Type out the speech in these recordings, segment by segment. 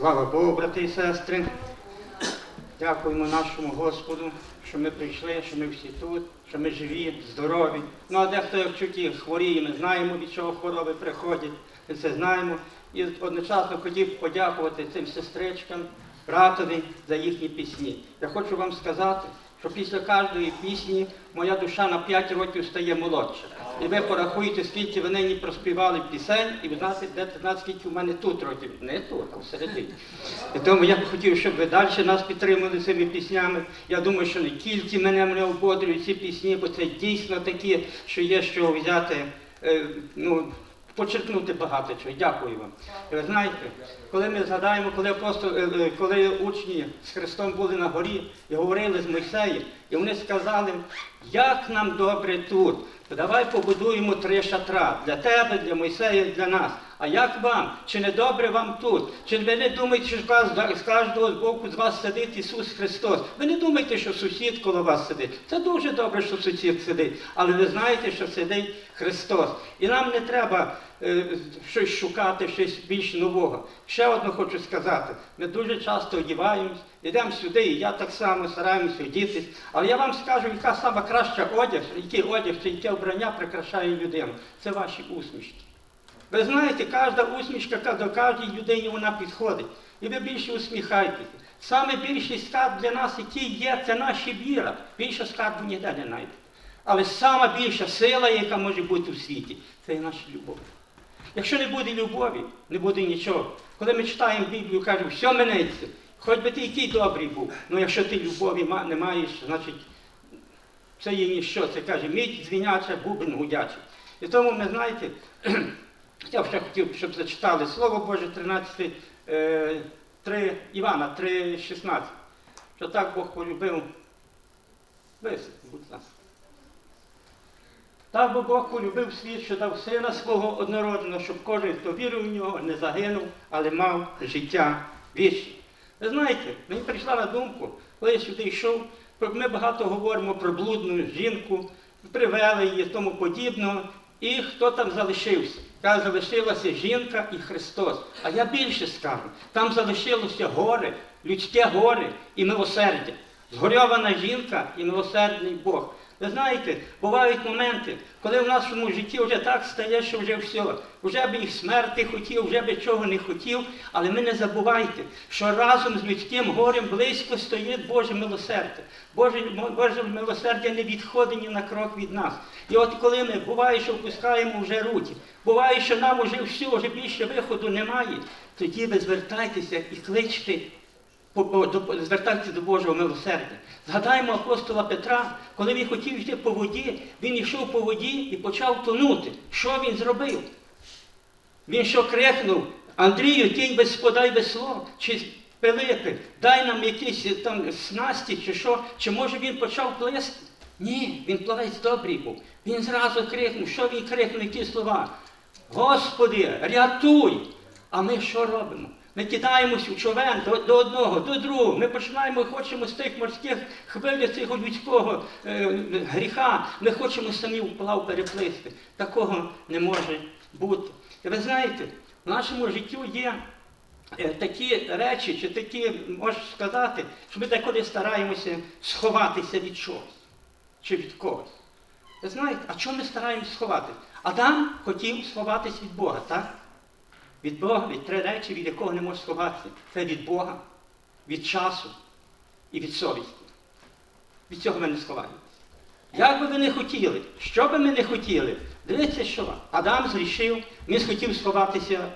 Слава Богу, брати і сестри. Дякуємо нашому Господу, що ми прийшли, що ми всі тут, що ми живі, здорові. Ну а дехто як чуті хворіє, ми знаємо, від чого хвороби приходять. Ми це знаємо. І одночасно хотів подякувати цим сестричкам, братові за їхні пісні. Я хочу вам сказати, що після кожної пісні моя душа на 5 років стає молодша. І ви порахуєте, скільки ви нині проспівали пісень, і ви знаєте, де скільки в мене тут років. Не тут, а всередині. І тому я б хотів, щоб ви далі нас підтримали цими піснями. Я думаю, що не тільки мене мене ободрюють ці пісні, бо це дійсно такі, що є що взяти. е, ну, Почерпнути багато чого. Дякую вам. Ви знаєте, коли ми згадаємо, коли апостол, е, е, коли учні з Христом були на горі і говорили з Мойсеєм, і вони сказали, як нам добре тут, то давай побудуємо три шатра для тебе, для Мойсея, для нас. А як вам? Чи не добре вам тут? Чи ви не думаєте, що з кожного- з кожного боку з вас сидить Ісус Христос? Ви не думаєте, що сусід коло вас сидить. Це дуже добре, що сусід сидить. Але ви знаєте, що сидить Христос. І нам не треба щось шукати, щось більш нового. Ще одне хочу сказати. Ми дуже часто одіваємось, йдемо сюди, і я так само стараємося одітись. Але я вам скажу, яка сама краща одяг, який одяг чи яке вбрання прикрашає людину. Це ваші усмішки. Ви знаєте, кожна усмішка до кожній людині вона підходить. І ви більше усміхайтеся. Саме більший скарб для нас, який є, це наша віра. Більше скарбу ніде не знайдете. Але сама більша сила, яка може бути у світі, це є наша любов. Якщо не буде любові, не буде нічого. Коли ми читаємо Біблію, кажемо, все минеться, хоч би ти який добрий був. але якщо ти любові не маєш, значить це є ніщо. Це каже, мідь дзвіняча, бубен гудячий. І тому ми знаєте, я ще хотів, щоб зачитали Слово Боже 13, е, 3, Івана 3,16. Що так Бог полюбив. Висить, будь ласка. Так бо Бог полюбив світ, що дав сина свого однородженого, щоб кожен, хто вірив в нього, не загинув, але мав життя вічне. Ви знаєте, мені прийшла на думку, коли я сюди йшов, ми багато говоримо про блудну жінку, привели її тому подібного. І хто там залишився? Там залишилася жінка і Христос. А я більше скажу, там залишилося горе, людське горе і милосердя. Згорьована жінка і милосердний Бог. Ви знаєте, бувають моменти, коли в нашому житті вже так стає, що вже все, вже би і смерти хотів, вже би чого не хотів, але ви не забувайте, що разом з людським горем близько стоїть Боже милосердя. Боже, Боже милосердя не відходить ні на крок від нас. І от коли ми буває, що впускаємо вже руки, буває, що нам вже все, вже більше виходу немає, тоді ви звертайтеся і кличте по- до- Божого милосердя. Згадаємо апостола Петра, коли він хотів йти по воді, він йшов по воді і почав тонути. Що він зробив? Він що крикнув, Андрію, кінь без подай без слов, чи Пилипи, дай нам якісь е, там снасті, чи що, чи може він почав плести? Ні, він плавець добрий був. Він зразу крикнув, що він крикнув, які слова? Господи, рятуй! А ми що робимо? Ми кидаємось у човен до, до одного, до другого. Ми починаємо, хочемо з тих морських хвиль цього людського е, гріха. Ми хочемо самі вплав переплисти. Такого не може бути. І ви знаєте, в нашому житті є е, такі речі, чи такі, можна сказати, що ми деколи стараємося сховатися від чогось чи від когось. Ви знаєте, а чому ми стараємося сховатися? Адам хотів сховатись від Бога, так? Від Бога, від три речі, від якого не може сховатися. Це від Бога, від часу і від совісті. Від цього ми не сховаємося. Як би ви не хотіли, що би ми не хотіли, дивіться, що Адам зрішив, він хотів сховатися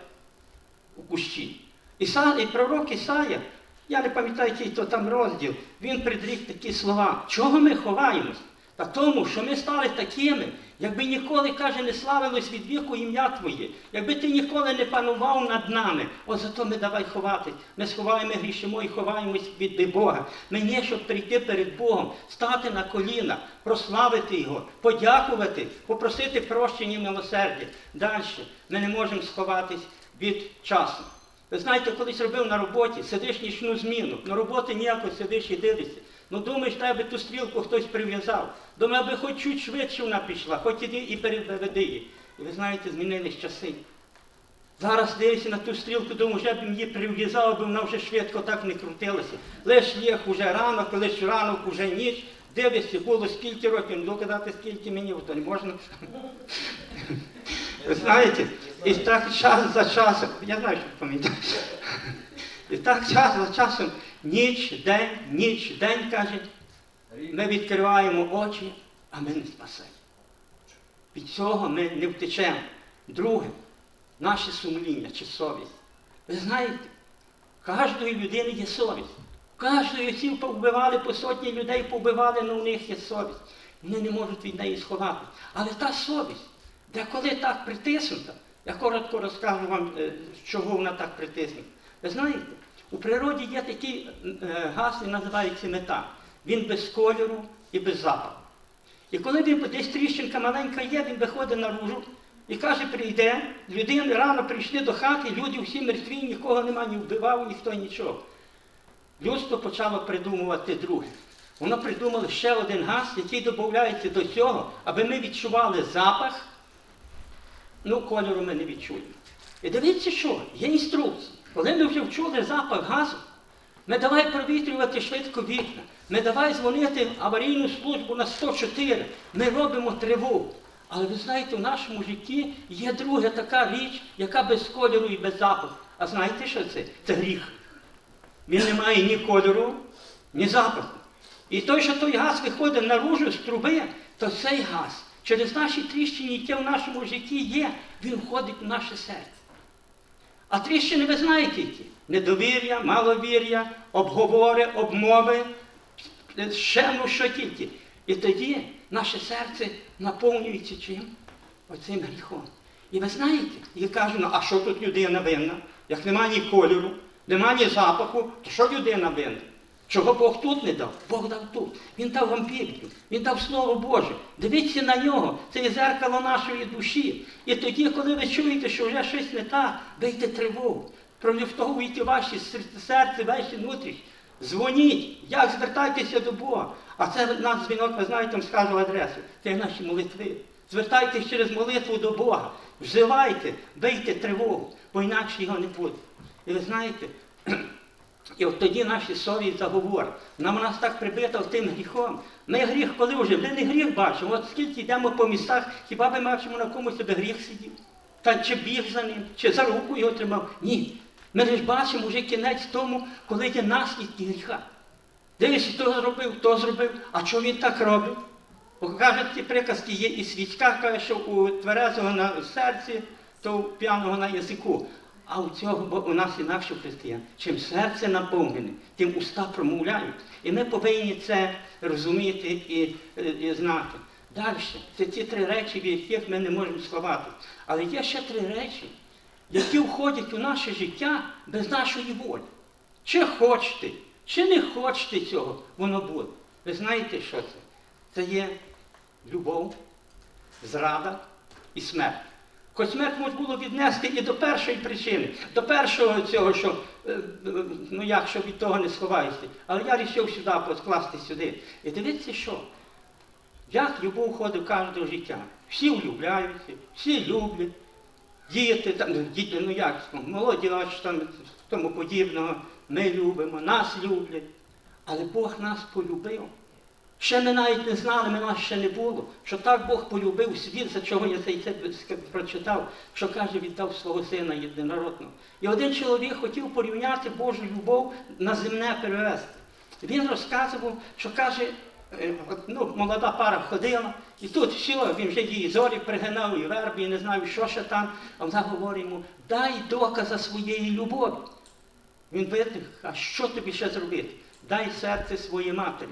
у кущі. Іса, і пророк Ісая, я не пам'ятаю, який то там розділ, він предрік такі слова. Чого ми ховаємось? Та тому, що ми стали такими, якби ніколи, каже, не славилось від віку ім'я Твоє, якби ти ніколи не панував над нами, от зато ми давай ховатись. Ми сховаємо, грішимо і ховаємось від Бога. Мені, щоб прийти перед Богом, стати на коліна, прославити Його, подякувати, попросити прощення і милосердя. Далі ми не можемо сховатись від часу. Ви знаєте, колись робив на роботі, сидиш нічну зміну, на роботі ніяко сидиш і дивишся. Ну думаєш, тебе ту стрілку хтось прив'язав. Думаю, аби хоч чуть швидше вона пішла, хоч іди і переведи її. І ви знаєте, змінились часи. Зараз дивишся на ту стрілку, думаю, вже б її прив'язав, аби вона вже швидко так не крутилася. Лиш їх уже ранок, лиш ранок, уже ніч. Дивишся, було скільки років, ну доказати скільки мені, то не можна. Ви знаєте, і так час за часом, я знаю, що пам'ятаєш. І так час за часом, ніч, день, ніч, день, каже, ми відкриваємо очі, а ми не спасемо. Від цього ми не втечемо. Друге, наше сумління чи совість. Ви знаєте, кожної людини є совість. Кожної всі повбивали, по сотні людей повбивали, але у них є совість. Вони не можуть від неї сховати. Але та совість, де коли так притиснута, я коротко розкажу вам, е, чого вона так притиснута. Ви знаєте, у природі є такий е, газ, він називається метан. Він без кольору і без запаху. І коли він десь тріщинка маленька є, він виходить наружу і каже, прийде, людини рано прийшли до хати, люди всі мертві, нікого нема, ні вбивав, ніхто нічого. Людство почало придумувати друге. Воно придумало ще один газ, який додається до цього, аби ми відчували запах, ну, кольору ми не відчуємо. І дивіться, що є інструкція. Коли ми вже вчули запах газу, ми давай провітрювати швидко вікна. Ми давай дзвонити в аварійну службу на 104. Ми робимо тривогу. Але ви знаєте, в нашому житті є друга така річ, яка без кольору і без запаху. А знаєте, що це? Це гріх. Він не має ні кольору, ні запаху. І той, що той газ виходить наружу з труби, то цей газ через наші тріщини, які в нашому житті є, він входить в наше серце. А тріщини ви знаєте які? Недовір'я, маловір'я, обговори, обмови, ще ну що тільки. І тоді наше серце наповнюється чим? Оцим гріхом. І ви знаєте, я кажу, ну а що тут людина винна? Як нема ні кольору, нема ні запаху, то що людина винна? Чого Бог тут не дав? Бог дав тут. Він дав вам Біблію, Він дав Слово Боже. Дивіться на нього, це є зеркало нашої душі. І тоді, коли ви чуєте, що вже щось не так, бийте тривогу, пролюфтовуйте ваші серце, ваші внутрішні. Дзвоніть, як звертайтеся до Бога. А це наш дзвінок, ви знаєте, вам скажу адресу. Це наші молитви. Звертайтесь через молитву до Бога. Вживайте, бийте тривогу, бо інакше його не буде. І ви знаєте, і от тоді наші совість заговорить. Нам нас так прибито тим гріхом. Ми гріх коли вже, ми не гріх бачимо. От скільки йдемо по містах, хіба ми бачимо на комусь себе гріх сидів? Та чи біг за ним, чи за руку його тримав? Ні. Ми лише бачимо вже кінець тому, коли є наслідки гріха. Дивись, хто зробив, хто зробив, а чого він так робить? Бо кажуть, ці приказки є і свічка, каже, що у тверезого на серці, то у п'яного на язику. А у цього бо у нас інакше християн. Чим серце наповнене, тим уста промовляють. І ми повинні це розуміти і, і знати. Далі, це ті три речі, в яких ми не можемо сховати. Але є ще три речі, які входять у наше життя без нашої волі. Чи хочете, чи не хочете цього, воно буде. Ви знаєте, що це? Це є любов, зрада і смерть. Хоч смерть можна було віднести і до першої причини, до першого цього, що е, ну як, від того не сховаєшся. Але я вирішив сюди поскласти сюди. І дивіться, що? Як любов входить в кожного життя. Всі влюбляються, всі люблять, діти, там, діти, ну як, молоді аж там тому подібного, ми любимо, нас люблять. Але Бог нас полюбив. Ще ми навіть не знали, ми нас ще не було, що так Бог полюбив світ, за чого я цей це прочитав, що каже, віддав свого сина єдинородного. І один чоловік хотів порівняти Божу любов на земне перевести. Він розказував, що каже, е, ну, молода пара ходила, і тут все, він вже її зорі пригинав, і вербі, і не знаю, що ще там. А вона говорить йому, дай доказа своєї любові. Він питає, а що тобі ще зробити? Дай серце своїй матері.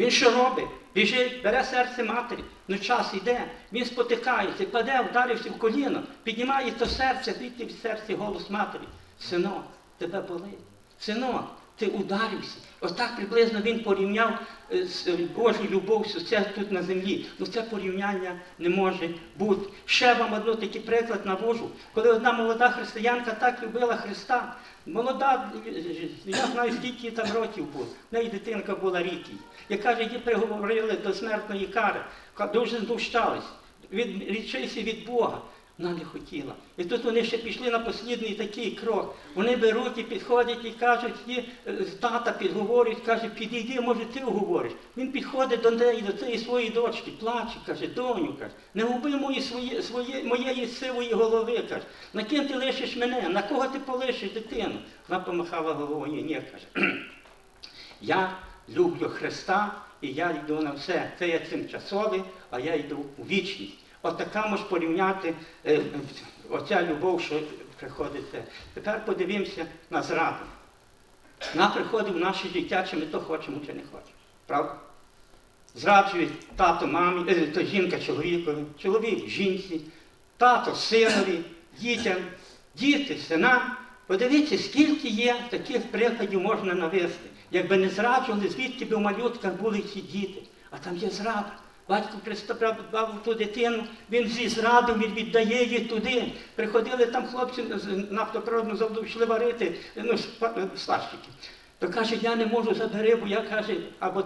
Він що робить? Біжить, бере серце матері, ну час йде, він спотикається, паде, вдарився в коліно, піднімає то серце, звідти в серці голос матері. Синок, тебе болить. Синок, ти ударився. Отак приблизно він порівняв е, е, Божою любов'ю, це тут на землі. Ну це порівняння не може бути. Ще вам один такий приклад навожу. Коли одна молода християнка так любила Христа, молода, я знаю, скільки там років було, в неї дитинка була рік Я каже, її приговорили до смертної кари, дуже знущались, від, річися від Бога. Вона не хотіла. І тут вони ще пішли на послідний такий крок. Вони беруть і підходять і кажуть, «Є, е, тата підговорюють, каже, підійди, може ти уговориш. Він підходить до неї, до цієї своєї дочки, плаче, каже, доню, каже, не губи мої своє, своє, моєї сивої голови, каже, на ким ти лишиш мене, на кого ти полишиш дитину? Вона помахала головою, ні, каже. Я люблю Христа і я йду на все. Це є тимчасове, а я йду у вічність. От така може порівняти е, оця любов, що приходить. це. Тепер подивимося на зраду. Вона приходить в наше життя, чи ми то хочемо, чи не хочемо. Правда? Зраджує тато мамі, е, то жінка чоловікові, чоловік жінці, тато синові, дітям, діти синам. Подивіться, скільки є таких прикладів можна навести. Якби не зраджували, звідки б у малютках були ці діти. А там є зрада. Батько представляв ту дитину, він зі зрадив, він віддає її туди. Приходили там хлопці з нафтопроводного заводу, йшли варити ну, слащики. То каже, я не можу забери, бо я каже, або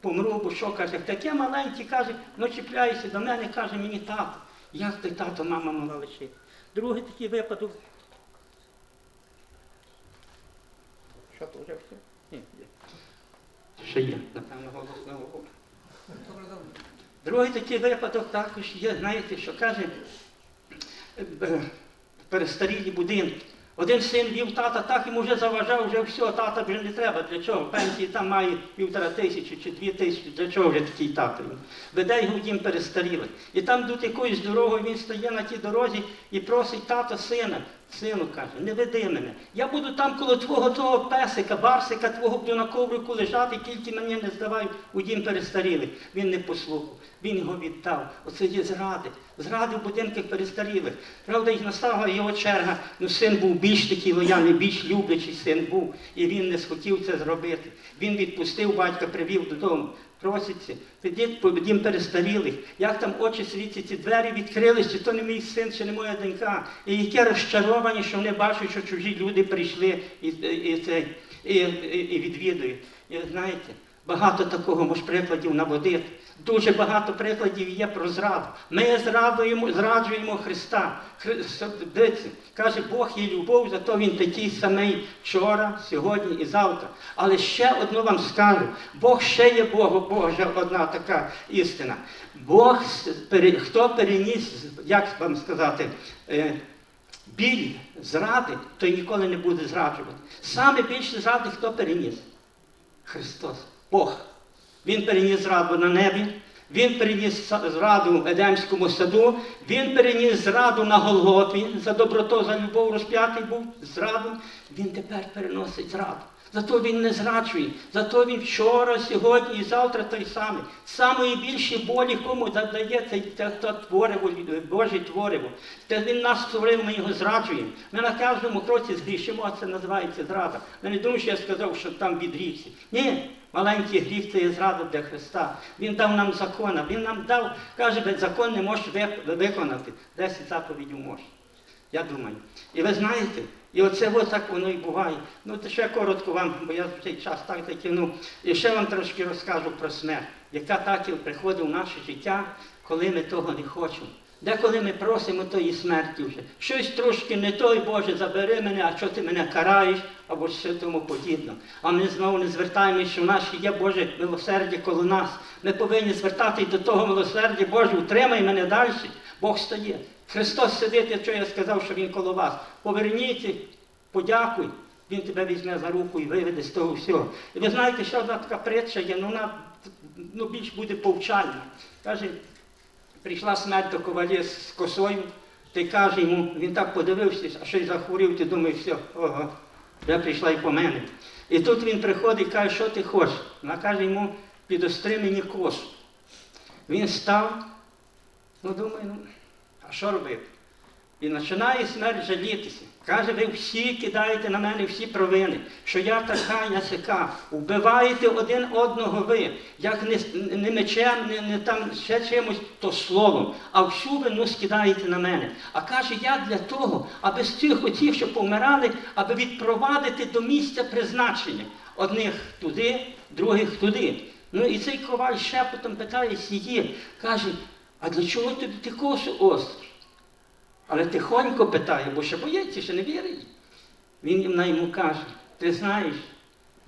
помру, або що каже. Таке маленьке каже, ну чіпляйся до мене, каже мені тато. Як ти тато, мама могла лишити? Другий такий випадок. Що то вже все? Ні, є. Ще є, напевно, голосно говорю. Другий такий випадок також є, знаєте, що каже, е, е, перестарілі будинки. Один син вів тата, так йому вже заважав, вже все, тата вже не треба. Для чого? Пенсії там має півтора тисячі чи дві тисячі, для чого вже такий тато? Веде його в дім перестарілих. І там йдуть якоюсь дорогою, він стає на тій дорозі і просить тата сина. Сину каже, не веди мене. Я буду там коло твого того песика, барсика твого буду на коврику лежати, тільки мені не здавай у дім перестарілих. Він не послухав, він його віддав. Оце є зради. Зради в будинках перестарілих. Правда, і настала його черга. Ну, син був більш такий лояльний, більш люблячий син був. І він не схотів це зробити. Він відпустив батька, привів додому. Проситься, підіть по дім перестарілих, як там очі світять, ці двері відкрились, чи то не мій син, чи не моя донька. І які розчаровані, що вони бачать, що чужі люди прийшли і, і, і, і, і відвідують. І знаєте, багато такого може прикладів наводити. Дуже багато прикладів є про зраду. Ми зрадуємо, зраджуємо Христа. Хри- каже, Бог є любов, зато Він такий самий вчора, сьогодні і завтра. Але ще одну вам скажу, Бог ще є Бог, Божа одна така істина. Бог, хто переніс, як вам сказати, е, біль зради, той ніколи не буде зраджувати. Саме більше зради хто переніс? Христос, Бог. Він переніс зраду на небі, він переніс зраду в Едемському саду, він переніс зраду на Голгофі, за доброту, за любов розп'ятий був зраду. Він тепер переносить зраду. Зато він не зраджує, зато він вчора, сьогодні і завтра той самий. Самої більші болі кому задає це, це, це твориво, Боже твориво. Те він нас створив, ми його зраджуємо. Ми на кожному кроці згрішимо, а це називається зрада. Я не думаю, що я сказав, що там відрікся. Ні, маленький гріх це є зрада для Христа. Він дав нам закона, Він нам дав, каже, закон не можеш виконати. Десять заповідів можеш. Я думаю. І ви знаєте, і оце ось так воно і буває. Ну, то ще коротко вам, бо я в цей час так затягнув. І ще вам трошки розкажу про смерть, яка так і приходить в наше життя, коли ми того не хочемо. Деколи ми просимо тої смерті вже. Щось трошки не той, Боже, забери мене, а що ти мене караєш, або що тому подібне. А ми знову не звертаємося, що в нас є Боже милосердя коло нас. Ми повинні звертатись до того милосердя, Боже, утримай мене далі. Бог стає. Христос сидить, якщо я сказав, що Він коло вас. Поверніться, подякуй. Він тебе візьме за руку і виведе з того всього. І ви знаєте, ще одна така притча є, ну вона ну, більш буде повчальна. Каже, прийшла смерть до ковалі з косою, ти каже йому, він так подивився, а щось захворів, ти думаєш, все, ого, вже прийшла і по мене. І тут він приходить і каже, що ти хочеш? Вона каже йому, підостри мені косу. Він став, ну думаю, ну, а що робити? І починає смерть жалітися. Каже, ви всі кидаєте на мене всі провини, що я така, я сяка. Вбиваєте один одного ви, як не, не мечем, не, не там ще чимось, то словом. А всю вину скидаєте на мене. А каже, я для того, аби з цих отів, що помирали, аби відпровадити до місця призначення. Одних туди, других туди. Ну і цей коваль шепотом питає сії, каже, а для чого тобі ти косу остриш? Але тихонько питає, бо ще боїться, ще не вірить. Він вона йому каже, ти знаєш,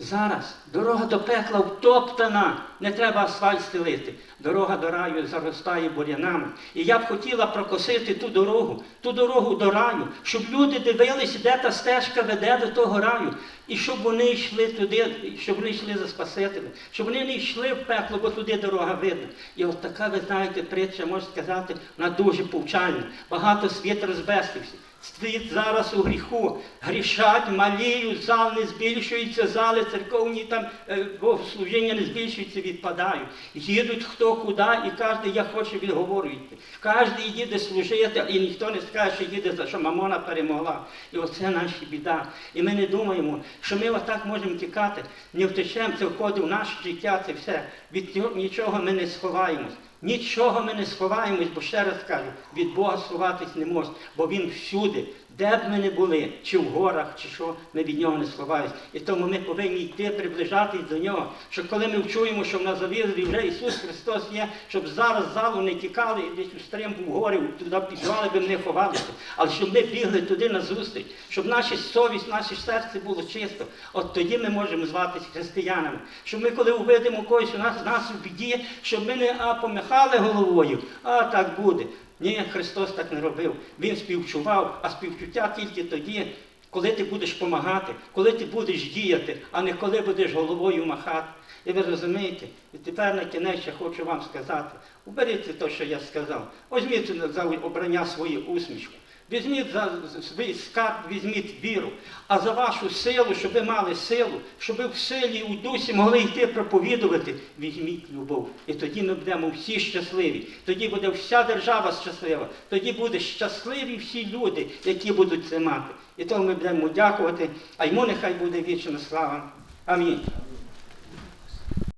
зараз дорога до пекла втоптана, не треба асфальт стелити. Дорога до раю заростає бурянами. І я б хотіла прокосити ту дорогу, ту дорогу до раю, щоб люди дивилися, де та стежка веде до того раю, і щоб вони йшли туди, щоб вони йшли за Спасителем, щоб вони не йшли в пекло, бо туди дорога видна. І от така, ви знаєте, притча, можна сказати, вона дуже повчальна. Багато світ розбестився. Світ зараз у гріху, грішать, маліють, зал не збільшується, зали церковні там е, богослужіння не збільшуються, відпадають. Їдуть хто куди, і кожен я хочу відговорювати. Кожен їде служити, і ніхто не скаже, що їде за що мамона перемогла. І оце наша біда. І ми не думаємо, що ми отак можемо тікати, не втечемо, це входить в наше життя, це все. Від нічого ми не сховаємось. Нічого ми не сховаємось, бо ще раз кажу, від Бога сховатись не можна, бо Він всюди, де б ми не були, чи в горах, чи що, ми від нього не сховаємось. І тому ми повинні йти, приближатись до нього. Що коли ми вчуємо, що в нас завізли вже Ісус Христос є, щоб зараз залу не тікали і десь у стрімку в гори, туди підвали би не ховалися, але щоб ми бігли туди на зустріч, щоб наша совість, наше серце було чисто. От тоді ми можемо зватися християнами. Щоб ми, коли увидимо когось у нас, нас у біді, щоб ми не а, помахали головою, а так буде. Ні, Христос так не робив. Він співчував, а співчуття тільки тоді, коли ти будеш допомагати, коли ти будеш діяти, а не коли будеш головою махати. І ви розумієте, і тепер на кінець я хочу вам сказати, уберіть те, що я сказав. Візьміть за обрання свою усмішку. Візьміть за свій скарб, візьміть віру, а за вашу силу, щоб ви мали силу, щоб ви в силі і у дусі могли йти проповідувати, візьміть любов. І тоді ми будемо всі щасливі. Тоді буде вся держава щаслива. Тоді будуть щасливі всі люди, які будуть це мати. І тому ми будемо дякувати, а йому нехай буде вічна слава. Амінь.